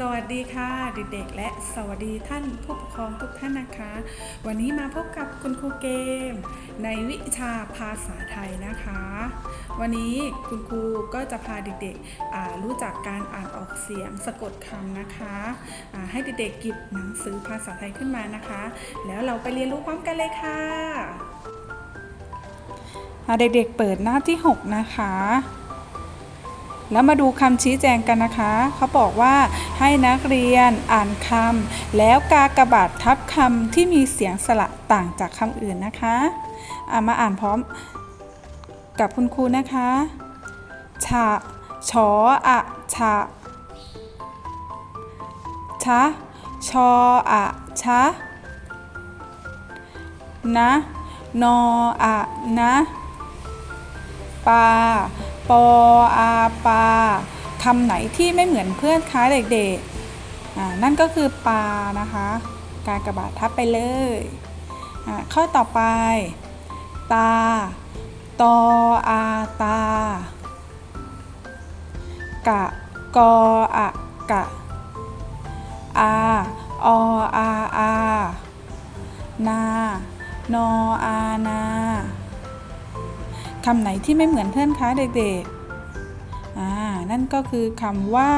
สวัสดีค่ะเด็กๆ และสวัสดีท่านผู้ปกครองทุกท่านนะคะ วันนี้มาพบกับคุณครูเกม ในวิชาภาษาไทยนะคะ วันนี้คุณครูก็จะพาเด็กๆรู้จักการอ่านออกเสียงสะกดคำนะคะให้เด็กๆหยิบหนังสือภาษาไทยขึ้นมานะคะ แล้วเราไปเรียนรู้พร้อมกันเลยค่ะเด็กๆเปิดหน้าที่ 6 นะคะ แล้วมาดูคำชี้แจงกันนะคะ เขาบอกว่าให้นักเรียนอ่านคำแล้วกากบาททับคำที่มีเสียงสระต่างจากคำอื่นนะคะอะมาอ่านพร้อมกับคุณครูนะคะชะชออะชะชะชออะชะนะ นออะนะปา ปออาปาคำไหนที่ไม่เหมือนเพื่อนค้าเด็กๆนั่นก็คือปานะคะ การกระบาดทับไปเลยข้อต่อไป ตา ตออาตา กะ กออะกะ อา ออาอา นา นออานา คำไหนที่ไม่เหมือนเพื่อนคะเด็กๆ อ่า นั่นก็คือคำว่า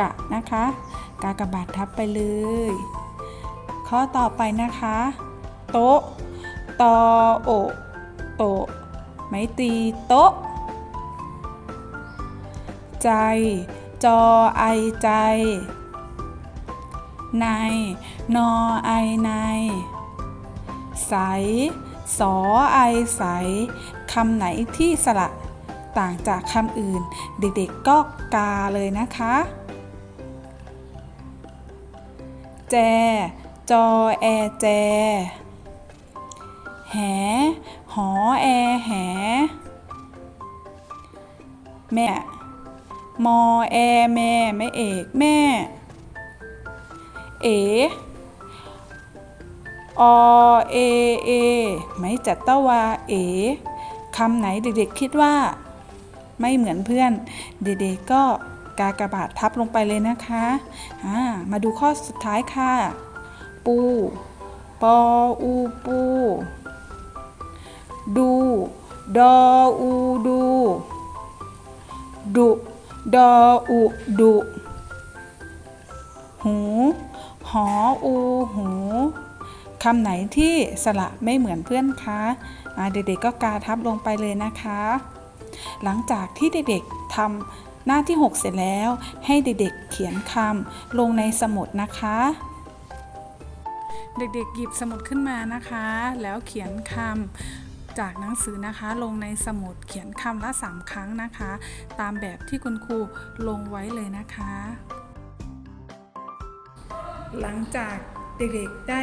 กะนะคะ กากบาททับไปเลย ข้อต่อไปนะคะ โต๊ะตอโอโตไม้ตีโต๊ะ ใจ จอไอใจ ใน นอไอใน ใส สอไอใสคำไหนที่สระต่างจากคำอื่น เด็กๆก็กาเลยนะคะ แจ จอแอแจ แห หอแอแห แม่ มอแอแม่ แม่เอก แม่ เอ อเอเอไม่จัดตะวาเอคำไหนเด็กๆคิดว่า ไม่เหมือนเพื่อน เด็กๆก็กากระบาททับลงไปเลยนะคะมาดูข้อสุดท้ายค่ะ ปู ปออูปู ดู ดออูดู ดุ ดออุดุ หู หออูหู คำไหนที่สระไม่เหมือนเพื่อนคะอ่าเด็กๆก็กาทับลงไปเลยนะคะ หลังจากที่เด็กๆทำหน้าที่ 6 เสร็จแล้ว ให้เด็กๆเขียนคำลงในสมุดนะคะ เด็กๆหยิบสมุดขึ้นมานะคะ แล้วเขียนคำจากหนังสือนะคะลงในสมุดเขียนคำละ 3 ครั้งนะคะ ตามแบบที่คุณครูลงไว้เลยนะคะ หลังจาก เด็กๆได้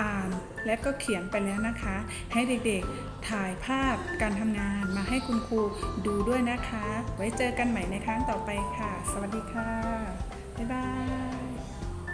อ่านและก็เขียนไปแล้วนะคะ ให้เด็กๆถ่ายภาพการทำงานมาให้คุณครูดูด้วยนะคะ ไว้เจอกันใหม่ในครั้งต่อไปค่ะ สวัสดีค่ะ บ๊ายบาย